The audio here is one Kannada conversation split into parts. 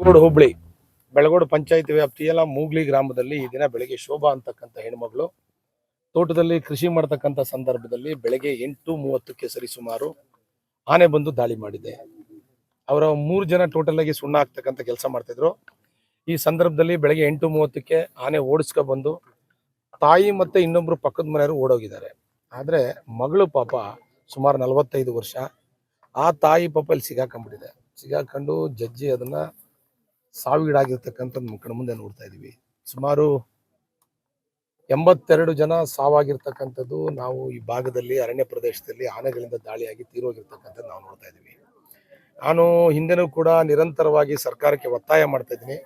ಬೆಳಗೋಡು ಹುಬ್ಳಿ. ಬೆಳಗೋಡು ಪಂಚಾಯತ್ ವ್ಯಾಪ್ತಿಯಲ್ಲ ಮೂಗ್ಲಿ ಗ್ರಾಮದಲ್ಲಿ ಈ ದಿನ ಬೆಳಗ್ಗೆ ಶೋಭಾ ಅಂತಕ್ಕಂಥ ಹೆಣ್ಮಗಳು. ತೋಟದಲ್ಲಿ ಕೃಷಿ ಮಾಡ್ತಕ್ಕಂಥ ಸಂದರ್ಭದಲ್ಲಿ ಬೆಳಗ್ಗೆ ಎಂಟು ಮೂವತ್ತಕ್ಕೆ ಸರಿಸುಮಾರು ಆನೆ ಬಂದು ದಾಳಿ ಮಾಡಿದೆ. ಅವರ ಮೂರು ಜನ ಟೋಟಲ್ ಆಗಿ ಸುಣ್ಣ ಹಾಕ್ತಕ್ಕಂಥ ಕೆಲಸ ಮಾಡ್ತಿದ್ರು. ಈ ಸಂದರ್ಭದಲ್ಲಿ ಬೆಳಗ್ಗೆ ಎಂಟು ಮೂವತ್ತಕ್ಕೆ ಆನೆ ಓಡಿಸ್ಕೊ ತಾಯಿ ಮತ್ತೆ ಇನ್ನೊಬ್ರು ಪಕ್ಕದ ಮನೆಯವರು ಓಡೋಗಿದ್ದಾರೆ. ಆದ್ರೆ ಮಗಳು ಪಾಪ ಸುಮಾರು ನಲವತ್ತೈದು ವರ್ಷ, ಆ ತಾಯಿ ಪಾಪ ಇಲ್ಲಿ ಸಿಗಾಕೊಂಡ್ಬಿಟ್ಟಿದೆ. ಸಿಗಾಕೊಂಡು ಜಜ್ಜಿ ಅದನ್ನ ಸಾವಿಗೀಡಾಗಿರ್ತಕ್ಕಂಥದ್ದು ಮಕ್ಕಳ ಮುಂದೆ ನೋಡ್ತಾ ಇದೀವಿ ಸುಮಾರು ಎಂಬತ್ತೆರಡು ಜನ ಸಾವಾಗಿರ್ತಕ್ಕಂಥದ್ದು ನಾವು ಈ ಭಾಗದಲ್ಲಿ, ಅರಣ್ಯ ಪ್ರದೇಶದಲ್ಲಿ ಆನೆಗಳಿಂದ ದಾಳಿಯಾಗಿ ತೀರೋಗಿರ್ತಕ್ಕಂಥದ್ದು ನಾವು ನೋಡ್ತಾ ಇದ್ದೀವಿ. ನಾನು ಹಿಂದೆನೂ ಕೂಡ ನಿರಂತರವಾಗಿ ಸರ್ಕಾರಕ್ಕೆ ಒತ್ತಾಯ ಮಾಡ್ತಾ ಇದ್ದೀನಿ.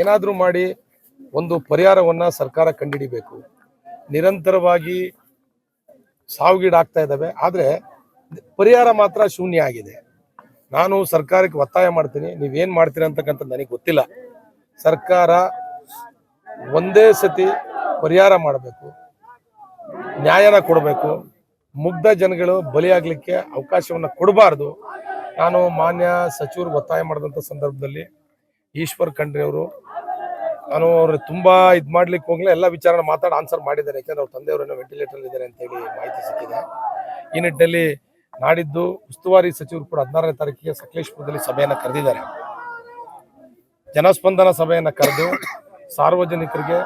ಏನಾದರೂ ಮಾಡಿ ಒಂದು ಪರಿಹಾರವನ್ನು ಸರ್ಕಾರ ಕಂಡುಹಿಡಿಬೇಕು ನಿರಂತರವಾಗಿ ಸಾವಿಗೀಡಾಗ್ತಾ ಇದ್ದಾವೆ. ಆದರೆ ಪರಿಹಾರ ಮಾತ್ರ ಶೂನ್ಯ ಆಗಿದೆ. ನಾನು ಸರ್ಕಾರಕ್ಕೆ ಒತ್ತಾಯ ಮಾಡ್ತೀನಿ. ನೀವೇನು ಮಾಡ್ತೀರಾ ಅಂತಕ್ಕಂಥದ್ದು ನನಗೆ ಗೊತ್ತಿಲ್ಲ. ಸರ್ಕಾರ ಒಂದೇ ಸತಿ ಪರಿಹಾರ ಮಾಡಬೇಕು. ನ್ಯಾಯನ ಕೊಡಬೇಕು. ಮುಗ್ಧ ಜನಗಳು ಬಲಿಯಾಗಲಿಕ್ಕೆ ಅವಕಾಶವನ್ನ ಕೊಡಬಾರ್ದು. ನಾನು ಮಾನ್ಯ ಸಚಿವರು ಒತ್ತಾಯ ಮಾಡಿದಂಥ ಸಂದರ್ಭದಲ್ಲಿ ಈಶ್ವರ್ ಖಂಡ್ರಿ ಅವರು, ನಾನು ಅವ್ರು ತುಂಬ ಇದ್ ಮಾಡ್ಲಿಕ್ಕೆ ಹೋಗ್ಲೇ ಎಲ್ಲ ವಿಚಾರನ ಮಾತಾಡಿ ಆನ್ಸರ್ ಮಾಡಿದ್ದಾರೆ. ಯಾಕಂದ್ರೆ ಅವ್ರ ತಂದೆಯವರೇನೋ ವೆಂಟಿಲೇಟರ್ ಇದ್ದಾರೆ ಅಂತ ಹೇಳಿ ಮಾಹಿತಿ ಸಿಕ್ಕಿದೆ. ಈ ನಿಟ್ಟಿನಲ್ಲಿ ನಾಡಿದ್ದು ಉಸ್ತುವಾರಿ ಸಚಿವರು ಕೂಡ ಹದಿನಾರನೇ ತಾರೀಕಿಗೆ ಸಕಲೇಶ್ಪುರದಲ್ಲಿ ಸಭೆಯನ್ನು ಕರೆದಿದ್ದಾರೆ. ಜನಸ್ಪಂದನ ಸಭೆಯನ್ನು ಕರೆದು ಸಾರ್ವಜನಿಕರಿಗೆ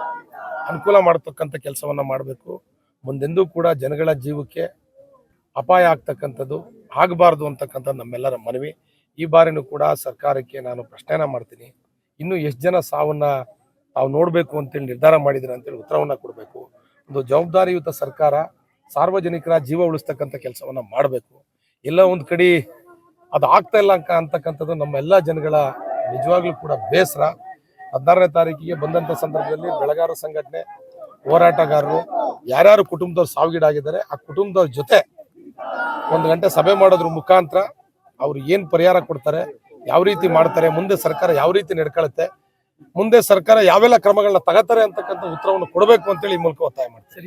ಅನುಕೂಲ ಮಾಡತಕ್ಕಂಥ ಕೆಲಸವನ್ನು ಮಾಡಬೇಕು. ಮುಂದೆಂದೂ ಕೂಡ ಜನಗಳ ಜೀವಕ್ಕೆ ಅಪಾಯ ಆಗ್ತಕ್ಕಂಥದ್ದು, ಆಗಬಾರ್ದು ಅಂತಕ್ಕಂಥ ನಮ್ಮೆಲ್ಲರ ಮನವಿ. ಈ ಬಾರಿನೂ ಕೂಡ ಸರ್ಕಾರಕ್ಕೆ ನಾನು ಪ್ರಶ್ನೆನ ಮಾಡ್ತೀನಿ. ಇನ್ನೂ ಎಷ್ಟು ಜನ ಸಾವನ್ನ ತಾವು ನೋಡಬೇಕು ಅಂತೇಳಿ ನಿರ್ಧಾರ ಮಾಡಿದ್ರೆ ಅಂತೇಳಿ ಉತ್ತರವನ್ನು ಕೊಡಬೇಕು. ಒಂದು ಜವಾಬ್ದಾರಿಯುತ ಸರ್ಕಾರ ಸಾರ್ವಜನಿಕರ ಜೀವ ಉಳಿಸ್ತಕ್ಕಂಥ ಕೆಲಸವನ್ನ ಮಾಡಬೇಕು. ಎಲ್ಲ ಒಂದು ಕಡೆ ಅದು ಆಗ್ತಾ ಇಲ್ಲ ಅಂಕ ಅಂತಕ್ಕಂಥದ್ದು ನಮ್ಮ ಎಲ್ಲ ಜನಗಳ ನಿಜವಾಗ್ಲೂ ಕೂಡ ಬೇಸರ. ಹದಿನಾರನೇ ತಾರೀಕಿಗೆ ಬಂದಂತ ಸಂದರ್ಭದಲ್ಲಿ ಬೆಳಗಾರ ಸಂಘಟನೆ ಹೋರಾಟಗಾರರು ಯಾರ್ಯಾರು ಕುಟುಂಬದವ್ರು ಸಾವಿಗೀಡಾಗಿದ್ದಾರೆ, ಆ ಕುಟುಂಬದವ್ರ ಜೊತೆ ಒಂದು ಗಂಟೆ ಸಭೆ ಮಾಡೋದ್ರ ಮುಖಾಂತರ ಅವ್ರು ಏನ್ ಪರಿಹಾರ ಕೊಡ್ತಾರೆ, ಯಾವ ರೀತಿ ಮಾಡ್ತಾರೆ, ಮುಂದೆ ಸರ್ಕಾರ ಯಾವ ರೀತಿ ನಡ್ಕೊಳ್ಳುತ್ತೆ ಮುಂದೆ ಸರ್ಕಾರ ಯಾವೆಲ್ಲ ಕ್ರಮಗಳನ್ನ ತಗೋತಾರೆ ಅಂತಕ್ಕಂಥ ಉತ್ತರವನ್ನು ಕೊಡಬೇಕು ಅಂತೇಳಿ ಈ ಮೂಲಕ ಒತ್ತಾಯ ಮಾಡ್ತಾರೆ